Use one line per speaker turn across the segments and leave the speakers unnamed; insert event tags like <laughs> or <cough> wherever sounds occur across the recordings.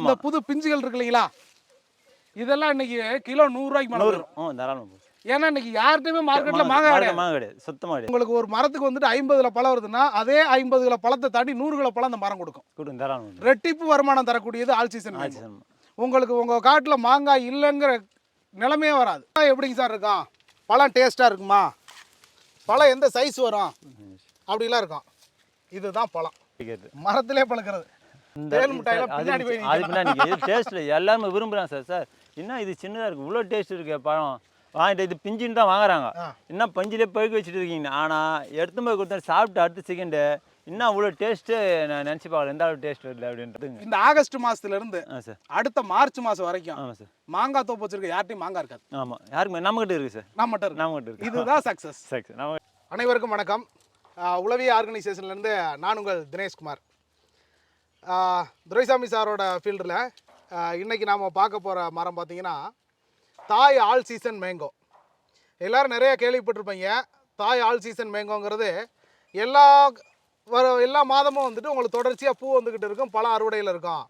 இந்த புது பிஞ்சுகள் இருக்கு இல்லைங்களா? இதெல்லாம் இன்னைக்கு கிலோ நூறு ரூபாய்க்கு மேல வரும்.
தாராளம்
ஏன்னா இன்னைக்கு யார்கிட்டயுமே மார்க்கெட்ல மாங்காய் கிடையாது.
மாங்காய் கிடையாது.
உங்களுக்கு ஒரு மரத்துக்கு வந்துட்டு ஐம்பது கிலோ பழம் வருதுன்னா அதே ஐம்பது கிலோ பழத்தை தாண்டி நூறு கிலோ பழம் அந்த மரம் கொடுக்கும்.
தாராளம்.
ரெட்டிப்பு வருமானம் தரக்கூடியது ஆல் சீசன்
ஆச்சு சார்
உங்களுக்கு உங்க காட்டுல மாங்காய் இல்லைங்கிற நிலைமையே வராது. எப்படிங்க சார் இருக்கும்? பழம் டேஸ்டா இருக்குமா? பழம் எந்த சைஸ் வரும்? அப்படிலாம் இருக்கும். இதுதான் பழம். மரத்திலே பழுக்கிறது.
அது டேஸ்ட்டில் எல்லாருமே விரும்புகிறாங்க சார். சார் என்ன இது சின்னதாக இருக்குது இவ்வளோ டேஸ்ட் இருக்கு பழம். வாங்கிட்டு இது பிஞ்சுன்னு தான் வாங்குறாங்க. என்ன பஞ்சிலே பழுக்க வச்சுட்டு இருக்கீங்க? ஆனால் எடுத்து போய் கொடுத்தா சாப்பிட்டு அடுத்த செகண்டு இன்னும் அவ்வளோ டேஸ்ட்டு நான் நினச்சி பார்க்கல எந்த அளவு டேஸ்ட் வருது அப்படின்றதுங்க.
இந்த ஆகஸ்ட் மாசத்துல இருந்து
ஆ சார்.
அடுத்த மார்ச் மாசம் வரைக்கும்
ஆமாம் சார்.
மாங்காய் தோப்பு வச்சிருக்க யார்ட்டையும் மாங்காய் இருக்காது.
ஆமாம் யாருக்குமே நம்மகிட்ட இருக்குது சார்.
நான் மட்டும் இருக்கு.
நம்மகிட்ட இருக்கு.
இதுதான் சக்சஸ்
சரி சார் நம்ம
அனைவருக்கும் வணக்கம். உளவிய ஆர்கனைசேஷன்லேருந்து நான் உங்கள் தினேஷ்குமார். துரைசாமி சாரோட ஃபீல்டில் இன்றைக்கி நாம் பார்க்க போகிற மரம் பார்த்தீங்கன்னா தாய் ஆல் சீசன் மேங்கோ. எல்லோரும் நிறைய கேள்விப்பட்டிருப்பீங்க. தாய் ஆல் சீசன் மேங்கோங்கிறது எல்லா வர எல்லா மாதமும் வந்துட்டு உங்களுக்கு தொடர்ச்சியாக பூ வந்துக்கிட்டு இருக்கும் பல அறுவடையில் இருக்கும்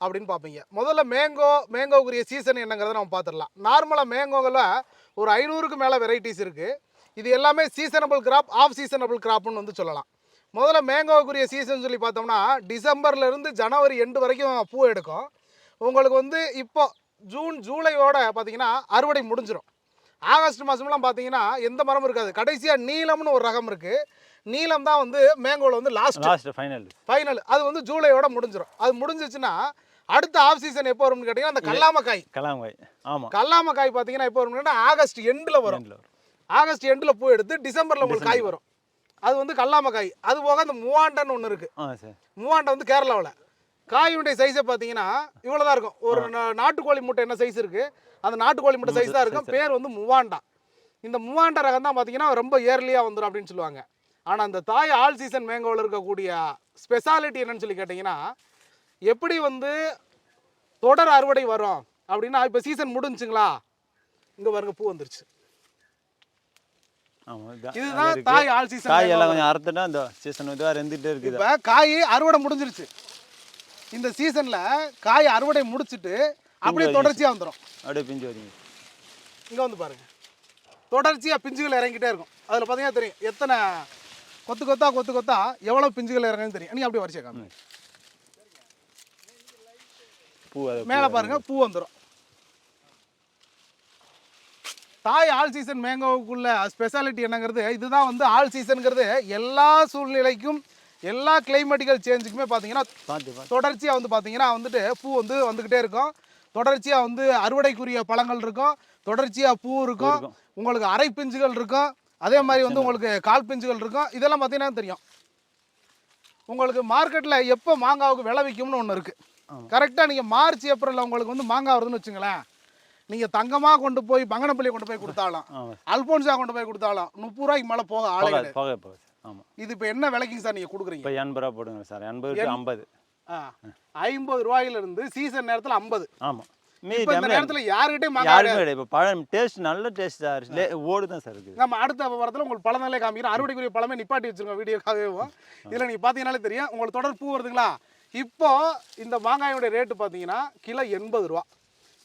அப்படின்னு பார்ப்பீங்க. முதல்ல மேங்கோ மேங்கோக்குரிய சீசன் என்னங்கிறத நம்ம பார்த்துடலாம். நார்மலாக மேங்கோவில் ஒரு ஐநூறுக்கு மேலே வெரைட்டிஸ் இருக்குது இது எல்லாமே சீசனபிள் கிராப் ஆஃப் சீசனபிள் கிராப்னு வந்து சொல்லலாம். முதல்ல மேங்கோவுக்குரிய சீசன் சொல்லி பார்த்தோம்னா டிசம்பர்ல இருந்து ஜனவரி எண்டு வரைக்கும் பூ எடுக்கும். உங்களுக்கு வந்து இப்போ ஜூன் ஜூலையோட பார்த்தீங்கன்னா அறுவடை முடிஞ்சிடும் ஆகஸ்ட் மாதம்லாம் பார்த்தீங்கன்னா எந்த மரமும் இருக்காது. கடைசியாக நீலம்னு ஒரு ரகம் இருக்குது நீலம் தான் வந்து மேங்கோவில் வந்து லாஸ்ட்
லாஸ்ட் ஃபைனல்
ஃபைனல் அது வந்து ஜூலையோட முடிஞ்சிடும் அது முடிஞ்சிச்சுன்னா அடுத்த ஆஃப் சீசன் எப்போ வரும்னு கேட்டிங்கன்னா அந்த கல்லாமக்காய்.
கலாங்காய் ஆமாம்
கல்லாமக்காய் பார்த்தீங்கன்னா எப்போ வரும்னா ஆகஸ்ட் எண்டில் வரும். ஆகஸ்ட் எண்டில் பூ எடுத்து டிசம்பரில் உங்களுக்கு காய் வரும். அது வந்து கல்லாமக்காய். அது போக அந்த மூவாண்டன் ஒன்று இருக்குது மூவாண்டை வந்து கேரளாவில். காயுடைய சைஸை பார்த்தீங்கன்னா இவ்வளோ தான் இருக்கும். ஒரு நாட்டுக்கோழி முட்டை என்ன சைஸ் இருக்குது அந்த நாட்டுக்கோழி முட்டை சைஸ் தான் இருக்கும். பேர் வந்து மூவாண்டா. இந்த மூவாண்டா ரகம் தான் பார்த்தீங்கன்னா ரொம்ப இயர்லியாக வந்துடும் அப்படின்னு சொல்லுவாங்க. ஆனால் அந்த தாய் ஆல் சீசன் மேங்கோவில் இருக்கக்கூடிய ஸ்பெஷாலிட்டி என்னன்னு சொல்லி கேட்டிங்கன்னா எப்படி வந்து தொடர் அறுவடை வரும்? அப்படின்னா இப்போ சீசன் முடிஞ்சுங்களா? இங்கே பாருங்க பூ வந்துருச்சு. இதுதான் தாய் ஆல் சீசன்
காய் எல்லாம் கொஞ்சம் அறுத்துட்டா இந்த சீசன் இதுவாக இருந்துகிட்டே இருக்குது.
இப்போ காய் அறுவடை முடிஞ்சிருச்சு. இந்த சீசனில் காய் அறுவடை முடிச்சிட்டு அப்படியே தொடர்ச்சியாக வந்துடும்
அப்படியே பிஞ்சு வரீங்க
இங்கே வந்து பாருங்க. தொடர்ச்சியாக பிஞ்சுகள் இறங்கிட்டே இருக்கும். அதில் பார்த்தீங்கன்னா தெரியும். எத்தனை கொத்து கொத்தா கொத்து கொத்தா எவ்வளோ பிஞ்சுகள் இறங்குன்னு தெரியும். நீ அப்படியே வரிசையா காமி
பூ
மேலே பாருங்க பூ வந்துடும் தாய் ஆல் சீசன் மேங்கோவுக்குள்ள ஸ்பெஷாலிட்டி என்னங்கிறது இதுதான் வந்து ஆல் சீசனுங்கிறது எல்லா சூழ்நிலைக்கும் எல்லா கிளைமேட்டிக்கல் சேஞ்சுக்குமே பார்த்தீங்கன்னா
பார்த்து பார்த்து
தொடர்ச்சியாக வந்து பார்த்தீங்கன்னா வந்துட்டு பூ வந்து வந்துக்கிட்டே இருக்கும். தொடர்ச்சியாக வந்து அறுவடைக்குரிய பழங்கள் இருக்கும். தொடர்ச்சியாக பூ இருக்கும். உங்களுக்கு அரை பிஞ்சுகள் இருக்கும். அதே மாதிரி வந்து உங்களுக்கு கால் பிஞ்சுகள் இருக்கும். இதெல்லாம் பார்த்தீங்கன்னா தெரியும். உங்களுக்கு மார்க்கெட்டில் எப்போ மாங்காவுக்கு விலை விற்கும்னு ஒன்று இருக்குது கரெக்டாக நீங்கள் மார்ச் ஏப்ரலில் உங்களுக்கு வந்து மாங்காய் வருதுன்னு வச்சுங்களேன். நீங்கள் தங்கமாக கொண்டு போய் பங்கனப்பள்ளி கொண்டு போய் கொடுத்தாலும். அல்போன்ஸா கொண்டு போய் கொடுத்தாலும். முப்பது ரூபாய்க்கு மேலே போக ஆளே.
போக போகுது ஆமாம்
இது இப்போ என்ன விலைக்குங்க சார் நீங்கள் கொடுக்குறீங்க?
இப்போ எண்பது ரூபா போடுங்க சார். எண்பது ஐம்பது.
ஐம்பது ரூபாயிலிருந்து சீசன் நேரத்தில் ஐம்பது.
ஆமாம் பழம் டேஸ்ட் நல்ல டேஸ்ட் ஓடு தான் சார் இருக்குது.
நம்ம அடுத்த வாரத்தில் உங்களுக்கு பழநிலை காமிக்கிறோம் அறுவடைக்குரிய பழமே நிப்பாட்டி வச்சிருக்கோம் வீடியோக்காகவே. இதில் நீங்கள் பார்த்தீங்கன்னாலே தெரியும். உங்களுக்கு தொடர் பூ வருதுங்களா? இப்போ இந்த மாங்காயோட ரேட்டு பார்த்தீங்கன்னா கிலோ எண்பது ரூபா.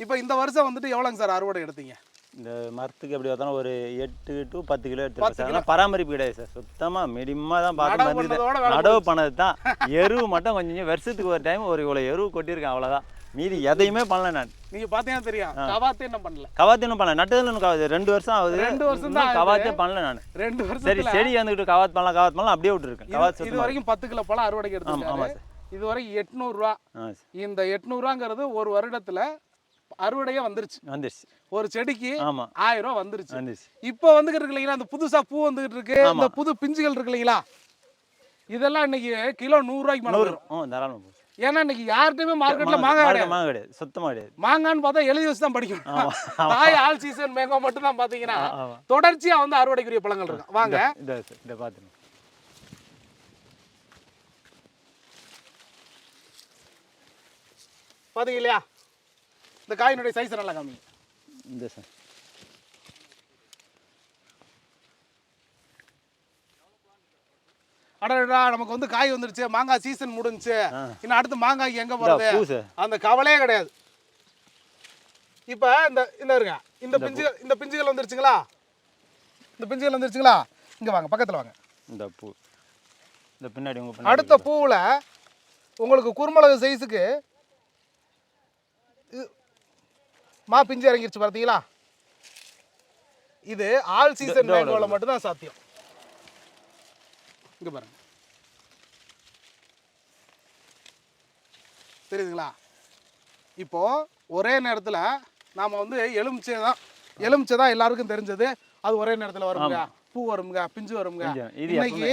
இப்போ இந்த வருஷம் வந்துட்டு எவ்வளோங்க சார் அறுவடை எடுத்தீங்க?
இந்த மரத்துக்கு எப்படி பார்த்தாலும் ஒரு எட்டு டு பத்து கிலோ எடுத்துருப்பேன் சார். பராமரிப்பு கிடையாது சார். சுத்தமாக மிடிமாக தான் பார்த்து
நடவு
வந்துட்டு பண்ணது தான். எருவு மட்டும் கொஞ்சம் வருஷத்துக்கு ஒரு டைம் ஒரு இவ்வளோ எருவு கொட்டியிருக்கேன். அவ்வளோதான் மீதி எதையுமே பண்ணல நான்.
நீங்கள் பார்த்தீங்கன்னா தெரியும். கவாத்தே என்ன பண்ணல.
கவாத்தி இன்னும் பண்ணல. நட்டதுல கவாத்தி? ரெண்டு வருஷம் ஆகுது.
ரெண்டு வருஷம் தான்
கவாத்தே பண்ணல நான்.
ரெண்டு
சரி
வருஷத்துல
செடி வந்துக்கிட்டு கவாத் பண்ணலாம் கவாத் பண்ணலாம். அப்படியே விட்டுருக்கேன். கவாத்
இது வரைக்கும் பத்து கிலோ பழம் அறுவடைக்கு
ஆமாம்
எடுத்துருக்காரு.
சார்.
இது வரைக்கும் எட்நூறுரூவா இந்த எட்நூறுவாங்கிறது ஒரு வருடத்தில் அறுவடையே வந்துருச்சு.
வந்துருச்சு.
ஒரு செடிக்கு
ஆமாம்
ஆயிரம் ரூபா வந்துருச்சு.
வந்துருச்சு.
இப்போ வந்துகிட்டு இருக்கு இல்லைங்களா? அந்த புதுசா பூ வந்துகிட்டு இருக்கு. இந்த புது பிஞ்சுகள் இருக்கு இல்லைங்களா? இதெல்லாம் இன்னைக்கு கிலோ நூறு ரூபாய்க்கு மேல வரும்.
தாராளம்
ஏன்னா இன்னைக்கு யார்கிட்டயுமே மார்க்கெட்ல மாங்காய் கிடையாது.
மாங்காய் கிடையாது. சுத்தமாக கிடையாது.
மாங்கான்னு பார்த்தா எழுதி வச்சு தான் படிக்கணும்.
ஆமா. <laughs>
தாய் ஆல் சீசன் மேங்கோ மட்டும் தான் பாத்தீங்கன்னா
ஆமா.
தொடர்ச்சியா வந்து அறுவடைக்குரிய பழங்கள் இருக்கும். வாங்க.
இந்த பார்த்துங்க.
பாத்தீங்க இல்லையா? இந்த காயினுடைய சைஸ் நல்லா காமிங்க.
இந்த சார்
அடடா நமக்கு வந்து காய் வந்துருச்சு. மாங்காய் சீசன் முடிஞ்சுச்சு. இன்னும் அடுத்து மாங்காய்க்கு எங்க போறது? அந்த கவலையே கிடையாது. இப்போ இந்த இந்த இருங்க. இந்த பிஞ்சுகள் இந்த பிஞ்சுகள் வந்துருச்சுங்களா? இந்த பிஞ்சுகள் வந்துருச்சுங்களா? இங்க வாங்க பக்கத்துல வாங்க.
இந்த பூ. இந்த பின்னாடி
அடுத்த பூவில் உங்களுக்கு குறுமிளகு சைஸுக்கு மா பிஞ்சு இறங்கிருச்சு பார்த்தீங்களா? இது ஆல் சீசன் மேங்கோவில் மட்டும்தான் சாத்தியம். இங்க பாருங்க. தெரியுதுங்களா? இப்போ ஒரே நேரத்தில் நாம வந்து எலுமிச்சை தான் எலுமிச்சை தான் எல்லாருக்கும் தெரிஞ்சது. அது ஒரே நேரத்தில் வருங்க பூ வருங்க பிஞ்சு வருங்க இன்னைக்கு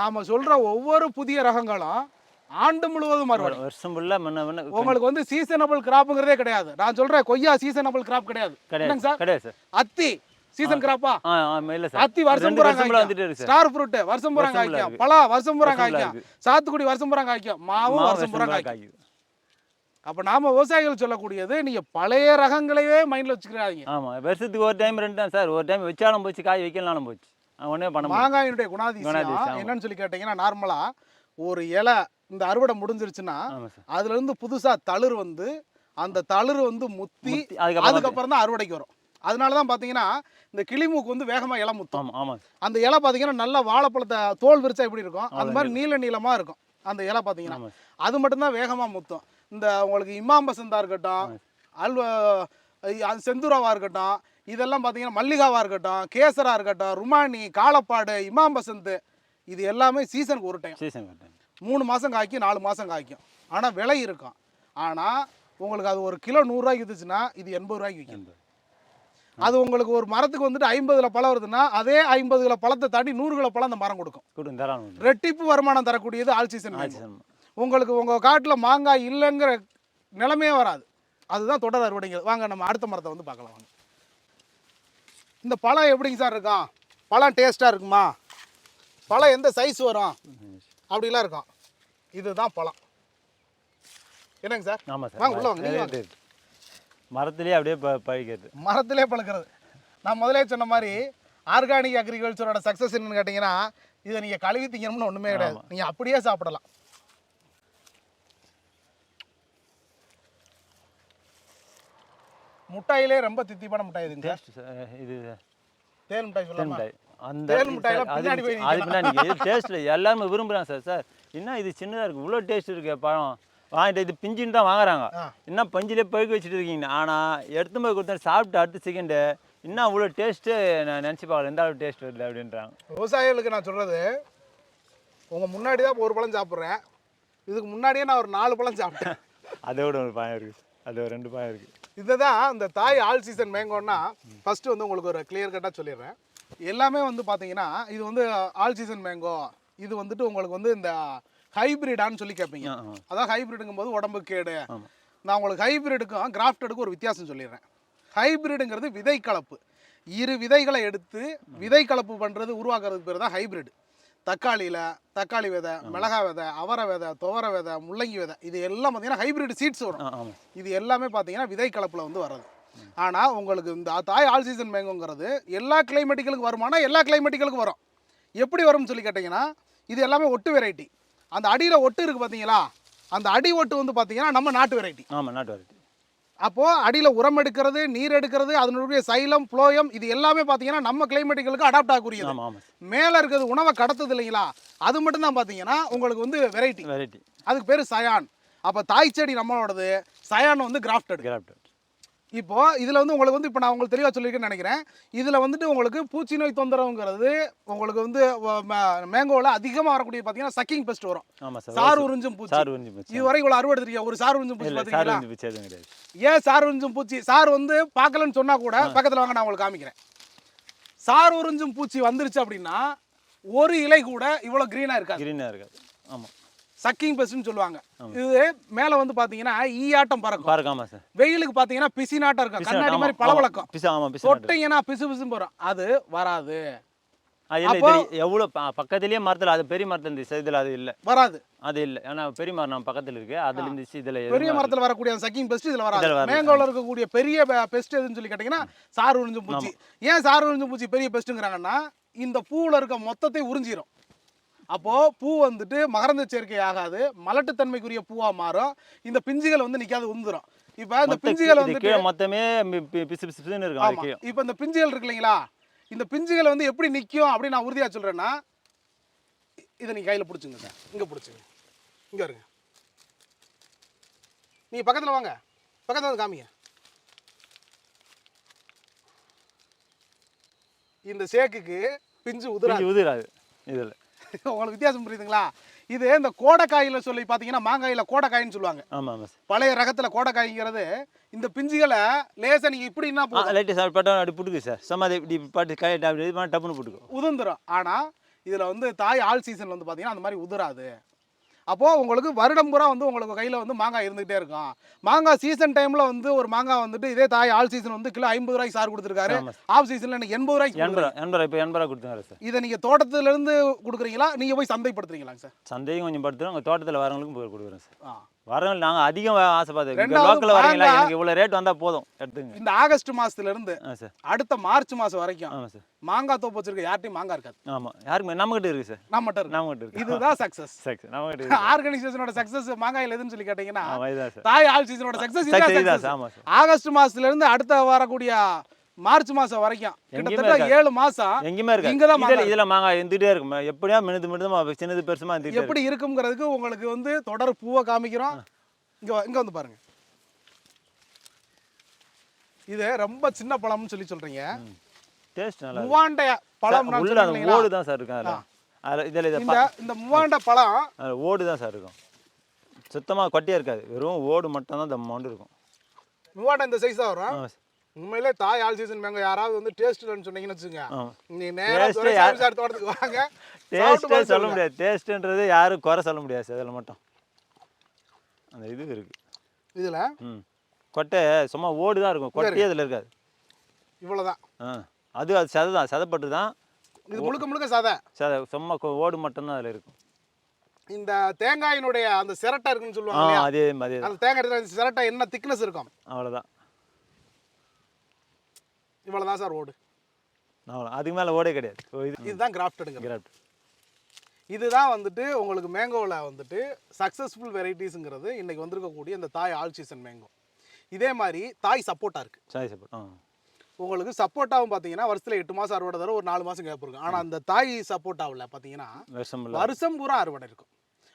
நாம சொல்ற ஒவ்வொரு புதிய ரகங்களும் ஆண்டு முழுவதும் அறுவடை
வருஷம் ஃபுல்லாக முன்ன முன்ன
உங்களுக்கு வந்து சீசனபிள் கிராப்புங்கிறதே கிடையாது. நான் சொல்றேன் கொய்யா சீசனபிள் கிராப் கிடையாது.
கிடையாது.
சார்?
கிடையாது சார்.
அத்தி சீசன் கிராப்பா
இல்லை சார்.
அத்தி வருஷம் பூரா
சார்.
ஸ்டார் ஃப்ரூட் வருஷம் பூரா காய்க்கும். பலா வருஷம் பூரா காய்க்கும். சாத்துக்குடி வருஷம் பூரா காய்க்கும். மாவும்
மாவு
வருஷம் பூரா காய்க்கும். அப்ப நாம விவசாயிகள் சொல்லக்கூடியது நீங்க பழைய ரகங்களையே மைண்ட்ல வச்சுக்கிறாங்க
ஆமாம் வருஷத்துக்கு ஒரு டைம் ரெண்டு தான் சார் ஒரு டைம் வச்சாலும் போச்சு காய் வைக்கலனாலும் போச்சு. ஒன்றே பண்ண
மாங்காயினுடைய குணாதிசயம்
ஆமா.
என்னன்னு சொல்லி கேட்டீங்கன்னா நார்மலா ஒரு இலை இந்த அறுவடை முடிஞ்சிருச்சுன்னா அதுல இருந்து புதுசா தளிர் வந்து அந்த தளிர் வந்து முத்தி
அதுக்கப்புறம்
தான் அறுவடைக்கு வரும். அதனால தான் பார்த்தீங்கன்னா இந்த கிளிமூக்கு வந்து வேகமா இலை முத்தும்.
ஆமாம்
அந்த இலை பார்த்தீங்கன்னா நல்ல வாழைப்பழத்தை தோல் விரிச்சா எப்படி இருக்கும்? அந்த மாதிரி நீல நீளமா இருக்கும் அந்த இலை பார்த்தீங்கன்னா அது மட்டும்தான் வேகமா முத்தும். இந்த உங்களுக்கு இமாம் பசந்தா இருக்கட்டும் அல்வ அது செந்தூராவா இருக்கட்டும் இதெல்லாம் பார்த்தீங்கன்னா மல்லிகாவா இருக்கட்டும் கேசரா இருக்கட்டும் ருமானி காலப்பாடு இமாம் பசந்த் இது எல்லாமே சீசனுக்கு ஒரு டைம்
சீசன் கட்டேன்
மூணு மாதம் காய்க்கும் நாலு மாதம் காய்க்கும். ஆனால் விலை இருக்கும். ஆனால் உங்களுக்கு அது ஒரு கிலோ நூறுரூவாய்க்கு வித்துச்சுன்னா இது எண்பது ரூபாய்க்கு விற்கும் அது உங்களுக்கு ஒரு மரத்துக்கு வந்துட்டு ஐம்பதுல பழம் வருதுன்னா அதே ஐம்பது கிலோ பழத்தை தாண்டி நூறு கிலோ பழம் அந்த மரம் கொடுக்கும். ரெட்டிப்பு வருமானம் தரக்கூடியது ஆல் சீசன் உங்களுக்கு உங்கள் காட்டில் மாங்காய் இல்லைங்கிற நிலைமையே வராது. அதுதான் தொடர் அறுவடைங்க வாங்க நம்ம அடுத்த மரத்தை வந்து பார்க்கலாம். வாங்க இந்த பழம் எப்படிங்க சார் இருக்கும்? பழம் டேஸ்ட்டாக இருக்குமா? பழம் எந்த சைஸ் வரும்? அப்படிலாம் இருக்கும் இதுதான் பழம். என்னங்க சார்?
ஆமாம் சார்.
வாங்க, உள்ள வாங்க, நீங்க.
மரத்துலேயே அப்படியே ப பழிக்கிறது.
மரத்திலே பழுக்கிறது. நான் முதலே சொன்ன மாதிரி ஆர்கானிக் அக்ரிகல்ச்சரோட சக்ஸஸ் என்னன்னு கேட்டிங்கன்னா இதை நீங்கள் கழுவி திங்கணும்னு ஒன்றுமே கிடையாது. நீங்கள் அப்படியே சாப்பிடலாம். முட்டாயிலே ரொம்ப தித்திப்பான மிட்டாய் இதுங்க
டேஸ்ட் சார் இது
தேன் மிட்டாய் சொல்லலாமா?
மிட்டாய் அந்த
தேன்
இது அது
பின்னாடி
அது டேஸ்ட்டில் எல்லாருமே விரும்புகிறாங்க சார். சார் என்ன இது சின்னதாக இருக்குது இவ்வளோ டேஸ்ட் இருக்கு பழம். வாங்கிட்டு இது பிஞ்சுன்னு தான் வாங்குறாங்க. என்ன பஞ்சிலே பழுக்க வச்சுட்டு இருக்கீங்க? ஆனால் எடுத்து போய் கொடுத்தா சாப்பிட்டு அடுத்த செகண்டு இன்னும் அவ்வளோ டேஸ்ட்டு நான் நினச்சி பார்க்கல. எந்த அளவு டேஸ்ட் வருது அப்படின்றாங்க.
விவசாயிகளுக்கு நான் சொல்கிறது உங்கள் முன்னாடி தான் ஒரு பழம் சாப்பிட்றேன். இதுக்கு முன்னாடியே நான் ஒரு நாலு பழம் சாப்பிட்டேன். <laughs>
அதோட ஒரு பழம் இருக்குது அது ஒரு ரெண்டு பழம் இருக்குது
இதுதான் இந்த தாய் ஆல் சீசன் மேங்கோன்னா ஃபஸ்ட்டு வந்து உங்களுக்கு ஒரு கிளியர் கட்டாக சொல்லிடுறேன். எல்லாமே வந்து பார்த்தீங்கன்னா இது வந்து ஆல் சீசன் மேங்கோ இது வந்துட்டு உங்களுக்கு வந்து இந்த ஹைபிரிடான்னு சொல்லி கேட்பீங்க அதான் ஹைபிரிடுங்கும் போது உடம்பு கேடு. நான் உங்களுக்கு ஹைபிரிடுக்கும் கிராஃப்டடுக்கும் ஒரு வித்தியாசம் சொல்லிடுறேன். ஹைபிரிடுங்கிறது விதை கலப்பு இரு விதைகளை எடுத்து விதை கலப்பு பண்ணுறது உருவாக்குறதுக்கு பேர் தான் ஹைபிரிட் தக்காளியில் தக்காளி விதை மிளகாய் விதை அவரை விதை துவரை விதை முள்ளங்கி விதை இது எல்லாம் பார்த்தீங்கன்னா ஹைபிரிட் சீட்ஸ் வரும். இது எல்லாமே பார்த்தீங்கன்னா விதை கலப்பில் வந்து வர்றது. ஆனால் உங்களுக்கு இந்த தாய் ஆல் சீசன் மேங்கோங்கிறது எல்லா கிளைமேட்டிகளுக்கும் வருமானா எல்லா கிளைமேட்டிகளுக்கும் வரும். எப்படி வரும்னு சொல்லி கேட்டிங்கன்னா இது எல்லாமே ஒட்டு வெரைட்டி அந்த அடியில் ஒட்டு இருக்குது பார்த்தீங்களா அந்த அடி ஒட்டு வந்து பார்த்தீங்கன்னா நம்ம நாட்டு வெரைட்டி
ஆமாம் நாட்டு வரட்டி
அப்போது அடியில் உரம் எடுக்கிறது நீர் எடுக்கிறது அதனுடைய சைலம் புளோயம் இது எல்லாமே பார்த்தீங்கன்னா நம்ம கிளைமேட்டிகளுக்கு அடாப்ட் ஆகக்கூடியது. மேலே இருக்கிறது உணவை கடத்துது இல்லைங்களா? அது மட்டும்தான் பார்த்தீங்கன்னா உங்களுக்கு வந்து வெரைட்டி
வெரைட்டி
அதுக்கு பேர் சயான் அப்போ தாய் செடி நம்மளோடது. சயான் வந்து கிராஃப்டட்
கிராஃப்ட்
இப்போ இதில் வந்து உங்களுக்கு வந்து இப்போ நான் உங்களுக்கு தெளிவாக சொல்லியிருக்கேன்னு நினைக்கிறேன். இதில் வந்துட்டு உங்களுக்கு பூச்சி நோய் தொந்தரவுங்கிறது உங்களுக்கு வந்து மேங்கோவில் அதிகமாக வரக்கூடிய பார்த்தீங்கன்னா சக்கிங் பெஸ்ட் வரும்.
சார்
உறிஞ்சும் பூச்சி.
சார் உறிஞ்சி போச்சு.
இது வரை இவ்வளோ அறுவடை தெரியும் ஒரு சார் உறிஞ்சும் பூச்சி
கிடையாது.
ஏன் சார் உறிஞ்சும் பூச்சி? சார் வந்து பார்க்கலன்னு சொன்னா கூட பக்கத்தில் வாங்க நான் உங்களுக்கு காமிக்கிறேன். சார் உறிஞ்சும் பூச்சி வந்துருச்சு அப்படின்னா ஒரு இலை கூட இவ்வளோ க்ரீனாக இருக்காது.
கிரீனாக இருக்காது. ஆமாம்
சக்கிங் பெஸ்ட்னு சொல்லுவாங்க. இது மேலே வந்து பார்த்தீங்கன்னா ஈயாட்டம் பறக்கும்.
பாருங்க ஆமாம் சார்.
வெயிலுக்கு பார்த்தீங்கன்னா பிசினாட்டம் இருக்கும். கண்ணாடி மாதிரி பளபளக்கும்.
பிசா ஆமாம் பிசா.
தொட்டிங்கன்னா பிசு பிசுன்னு போகிறோம் அது வராது.
அது எவ்வளோ பக்கத்துலயே மரத்தில் அது பெரிய மரத்தில் இருந்துச்சு இதில் அது இல்லை.
வராது.
அது இல்லை. ஏன்னா பெரிய மரம் நம்ம பக்கத்தில் இருக்கு. அதில் இருந்துச்சு இதில்
பெரிய மரத்தில் வரக்கூடிய சக்கிங் பெஸ்ட் இதில் வராது. மேங்கோவில் இருக்கக்கூடிய பெரிய பெஸ்ட் எதுன்னு சொல்லி கேட்டிங்கன்னா சார் உறிஞ்சும் பூச்சி. ஏன் சார் உறிஞ்சும் பூச்சி பெரிய பெஸ்ட்டுங்கிறாங்கன்னா இந்த பூவில் இருக்க மொத்தத்தை உறிஞ்சிரும். அப்போது பூ வந்துட்டு மகரந்த சேர்க்கை ஆகாது மலட்டுத்தன்மைக்குரிய பூவாக மாறும். இந்த பிஞ்சுகள் வந்து நிற்காது உந்துரும். இப்போ இந்த பிஞ்சுகள்
கீழே மொத்தமே பிசு பிசு பிசுன்னு இருக்கும்
இப்போ இந்த பிஞ்சுகள் இருக்கு இல்லைங்களா? இந்த பிஞ்சுகள் வந்து எப்படி நிற்கும் அப்படின்னு நான் உறுதியாக சொல்கிறேன்னா இதை நீங்கள் கையில் பிடிச்சுங்க சார். இங்கே பிடிச்சுங்க. இங்கே இருங்க. நீங்கள் பக்கத்தில் வாங்க. பக்கத்தில் வந்து காமிங்க. இந்த சேக்குக்கு பிஞ்சு உதிரா
பிஞ்சு உதிராது இதில். <laughs>
உங்களுக்கு வித்தியாசம் புரியுதுங்களா? இது இந்த கோடைக்காயில் சொல்லி பார்த்தீங்கன்னா மாங்காயில் கோடைக்காயின்னு சொல்லுவாங்க.
ஆமாம்
பழைய ரகத்தில் கோடைக்காய்ங்கிறது இந்த பிஞ்சுகளை லேசாக நீங்கள் இப்படின்னா
ஆ
போதும்
லைட்டு சார் பட்டம் அப்படி புட்டுக்கு சார். சும்மா அதை இப்படி பாட்டு கை அப்படி இது பண்ணா டப்புன்னு புட்டுக்கும்.
உதிர்ந்துரும். ஆனால் இதில் வந்து தாய் ஆல் சீசன் வந்து பார்த்தீங்கன்னா அந்த மாதிரி உதிராது. அப்போது உங்களுக்கு வருடம் பூரா வந்து உங்களுக்கு கையில் வந்து மாங்காய் இருந்துகிட்டே இருக்கும். மாங்காய் சீசன் டைமில் வந்து ஒரு மாங்காய் வந்துட்டு இதே தாய் ஆல் சீசன் வந்து கிலோ ஐம்பது ரூபாய்க்கு சார். கொடுத்துருக்காரு ஆஃப் சீசனில் எனக்கு எண்பது ரூபாய்க்கு
எண்பது ரூபா எண்பது இப்போ எண்பது ரூபா கொடுத்துருங்க சார்.
இதை நீங்கள் தோட்டத்துலேருந்து கொடுக்குறீங்களா? நீங்கள் போய் சந்தைப்படுத்துறீங்களாங்க சார்?
சந்தையும் கொஞ்சம் படுத்துறோம். உங்கள் தோட்டத்தில் வரவங்களுக்கும் போய் கொடுக்குறோம் சார்.
ஆ.
வரவங்க நாங்கள் அதிகம் வரீங்களா?
மாங்காய்
எனக்கு இவ்வளோ ரேட் வந்தால் போதும். எடுத்துங்க.
இந்த ஆகஸ்ட் மாதத்துலேருந்து
சார்.
அடுத்த மார்ச் மாதம் வரைக்கும்
ஆமாம் சார்.
மாங்காய் தோப்பு வச்சிருக்க யார்ட்டையும் மாங்காய் இருக்காது.
ஆமாம் யாருக்குமே நம்மகிட்ட இருக்குது சார்.
நான் மட்டும் இருக்கு.
நம்மகிட்ட இருக்கு.
இதுதான் சக்ஸஸ்
சார் நம்மகிட்ட இருக்கு.
ஆர்கனைசேஷனோட சக்ஸஸ் மாங்காயில் எதுன்னு சொல்லி கேட்டிங்கன்னா தாய் ஆல் சீசனோட சக்ஸஸ் சக்ஸஸ்
ஆமாம்
ஆகஸ்ட் மாசத்துல இருந்து அடுத்த வரக்கூடிய மார்ச் மாசம் வரைக்கும். கிட்டத்தட்ட. ஏழு மாசம்
எங்கேயுமே இருக்காது.
இங்க தான்
இதில் மாங்காய் இருந்துகிட்டே இருக்கும். எப்படியா மினுது மினுது சின்னது பெருசுமா இருந்துகிட்டே
எப்படி இருக்குங்கிறதுக்கு உங்களுக்கு வந்து தொடர் பூவை காமிக்கிறோம். இங்க இங்க வந்து பாருங்க. இது ரொம்ப சின்ன பழம்னு சொல்லி சொல்றீங்க.
டேஸ்ட் நல்லா இருக்கு.
முவாண்ட பழம்
உள்ள ஓடு தான் சார் இருக்கும் அதில். இதில் இதை
இந்த இந்த முவாண்ட பழம்
ஓடு தான் சார் இருக்கும். சுத்தமாக கொட்டியே இருக்காது. வெறும் ஓடு மட்டும் தான் தம்மௌண்டு இருக்கும்.
முவாண்ட இந்த சைஸ் தான் வரும்? உண்மையிலே தாய் ஆல் சீசன் மேங்க. யாராவது வந்து டேஸ்ட் இல்லைன்னு சொன்னீங்கன்னு வச்சுங்க நீ நேரா
Taste
துரைசாமி
யார்-
சார் தோட்டத்துக்கு வாங்க.
டேஸ்ட்டே சொல்ல. முடியாது. டேஸ்ட்டுன்றது யாரும் குறை சொல்ல முடியாது அதில் மட்டும். அந்த இது இருக்குது
இதுல?
ம். கொட்டை சும்மா ஓடு தான் இருக்கும். கொட்டையே அதில் இருக்காது.
இவ்வளவுதான்.
ஆ. அது அது சதை தான். சதைப்பட்டு தான்
இது முழுக்க முழுக்க சாதை.
சதை. சும்மா ஓடு மட்டும்தான் அதில் இருக்கும்.
இந்த தேங்காயினுடைய அந்த சிரட்டை இருக்குன்னு சொல்லுவாங்க
அதே தான்
அந்த தேங்காய் சிரட்டை என்ன திக்னஸ் இருக்கும்?
அவ்வளோதான்
இவ்வளவுதான் சார் ஓடு.
அவ்வளோ அதுக்கு மேலே ஓடே கிடையாது.
இதுதான் கிராஃப்டடுங்க
கிராஃப்ட்
இதுதான் வந்துட்டு உங்களுக்கு மேங்கோவில் வந்துட்டு சக்ஸஸ்ஃபுல் வெரைட்டிஸுங்கிறது இன்னைக்கு வந்திருக்கக்கூடிய இந்த தாய் ஆல் சீசன் மேங்கோ இதே மாதிரி தாய் சப்போட்டா இருக்கு.
சாய் சப்போர்ட் ஆ.
உங்களுக்கு சப்போட்டாவும் பார்த்தீங்கன்னா வருஷத்துல எட்டு மாதம் அறுவடை தரும் ஒரு நாலு மாதம் கேப் இருக்கும். ஆனால் அந்த தாய் சப்போட்டாவில் பார்த்தீங்கன்னா வருஷம் பூரா அறுவடை இருக்கும்.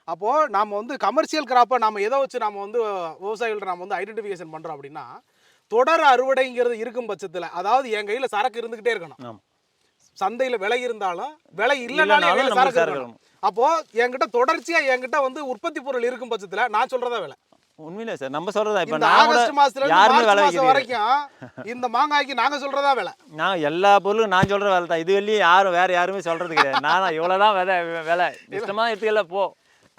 அப்போது நாம் வந்து கமர்ஷியல் கிராப்பை நம்ம எதை வச்சு நம்ம வந்து விவசாயிகள்ட்ட நம்ம வந்து ஐடென்டிஃபிகேஷன் பண்ணுறோம் அப்படின்னா தொடர் அறுவடைங்கிறது இருக்கும் பட்சத்தில் அதாவது என் கையில் சரக்கு இருந்துக்கிட்டே இருக்கணும். சந்தையில் விலை இருந்தாலும் விலை இல்லைனாலும் சரக்கு இருக்கணும். அப்போது என்கிட்ட தொடர்ச்சியாக என்கிட்ட வந்து உற்பத்தி பொருள் இருக்கும் பட்சத்தில் நான் சொல்கிறதா விலை.
உண்மையிலே சார் நம்ம சொல்கிறதா இப்போ
ஆகஸ்ட் மாசத்துல
யாருமே விலை
வரைக்கும் இந்த மாங்காய்க்கு நாங்க சொல்றதா விலை.
நான் எல்லா பொருளும் நான் சொல்கிற வேலை தான். இது வெளியும் யாரும் வேறு யாருமே சொல்கிறது கிடையாது. நான் இவ்வளோ தான் விலை விலை. இஷ்டமாக எடுத்துக்கல போ.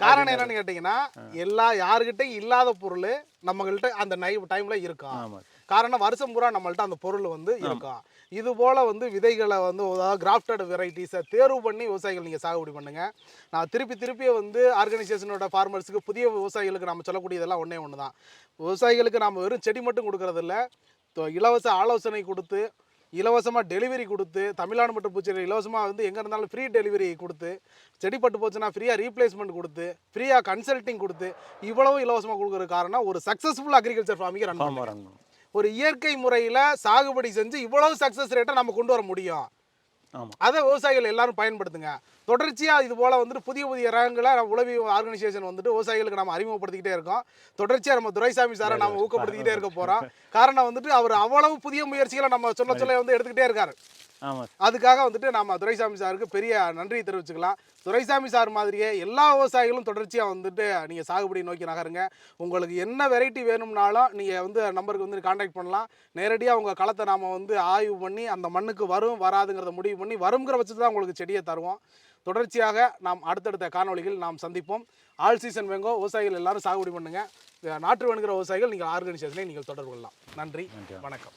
காரணம் என்னன்னு கேட்டிங்கன்னா எல்லா யாருக்கிட்டையும் இல்லாத பொருள் நம்மகிட்ட அந்த நை டைம்ல இருக்கும் காரணம் வருஷம் பூரா நம்மள்ட்ட அந்த பொருள் வந்து இருக்கும் இது போல வந்து விதைகளை வந்து அதாவது கிராஃப்டட் வெரைட்டிஸை தேர்வு பண்ணி விவசாயிகள் நீங்கள் சாகுபடி பண்ணுங்க. நான் திருப்பி திருப்பி வந்து ஆர்கனைசேஷனோட ஃபார்மர்ஸுக்கு புதிய விவசாயிகளுக்கு நம்ம சொல்லக்கூடியதெல்லாம் ஒன்றே ஒன்று தான் விவசாயிகளுக்கு நம்ம வெறும் செடி மட்டும் கொடுக்கறதில்ல. இலவச ஆலோசனை கொடுத்து இலவசமாக டெலிவரி கொடுத்து தமிழ்நாடு மற்றும் புதுச்சேரி இலவசமாக வந்து எங்கே இருந்தாலும் ஃப்ரீ டெலிவரி கொடுத்து செடி பட்டு போச்சுன்னா ஃப்ரீயாக ரீப்ளேஸ்மெண்ட் கொடுத்து ஃப்ரீயாக கன்சல்ட்டிங் கொடுத்து இவ்வளவு இலவசமாக கொடுக்குற காரணம் ஒரு சக்ஸஸ்ஃபுல் அக்ரிகல்ச்சர் ஃபார்மிங் ரன்
வரணும்
ஒரு இயற்கை முறையில் சாகுபடி செஞ்சு இவ்வளவு சக்ஸஸ் ரேட்டை நம்ம கொண்டு வர முடியும். அதை விவசாயிகள் எல்லாரும் பயன்படுத்துங்க. தொடர்ச்சியாக இது போல் வந்துட்டு புதிய புதிய ரகங்களை நம்ம உளவி ஆர்கனைசேஷன் வந்துட்டு விவசாயிகளுக்கு நம்ம அறிமுகப்படுத்திக்கிட்டே இருக்கோம். தொடர்ச்சியாக நம்ம துரைசாமி சாரை நம்ம ஊக்கப்படுத்திக்கிட்டே இருக்க போகிறோம் காரணம் வந்துட்டு அவர் அவ்வளவு புதிய முயற்சிகளை நம்ம சொல்ல சொல்ல வந்து எடுத்துக்கிட்டே இருக்காரு. அதுக்காக வந்துட்டு நம்ம துரைசாமி சாருக்கு பெரிய நன்றி தெரிவிச்சுக்கலாம். துரைசாமி சார் மாதிரியே எல்லா விவசாயிகளும் தொடர்ச்சியாக வந்துட்டு நீங்கள் சாகுபடி நோக்கி நகருங்க. உங்களுக்கு என்ன வெரைட்டி வேணும்னாலும் நீங்கள் வந்து நம்பருக்கு வந்து காண்டாக்ட் பண்ணலாம். நேரடியாக உங்கள் களத்தை நாம் வந்து ஆய்வு பண்ணி அந்த மண்ணுக்கு வரும் வராதுங்கிறத முடிவு பண்ணி வருங்கிற பட்சத்தில் தான் உங்களுக்கு செடியை தருவோம். தொடர்ச்சியாக நாம் அடுத்தடுத்த காணொளிகள் நாம் சந்திப்போம். ஆல் சீசன் வேங்கோ விவசாயிகள் எல்லாரும் சாகுபடி பண்ணுங்கள் நாற்று வேணுங்கிற விவசாயிகள் நீங்கள் ஆர்கனைசேஷனை நீங்கள் தொடர்பு கொள்ளலாம்.
நன்றி.
வணக்கம்.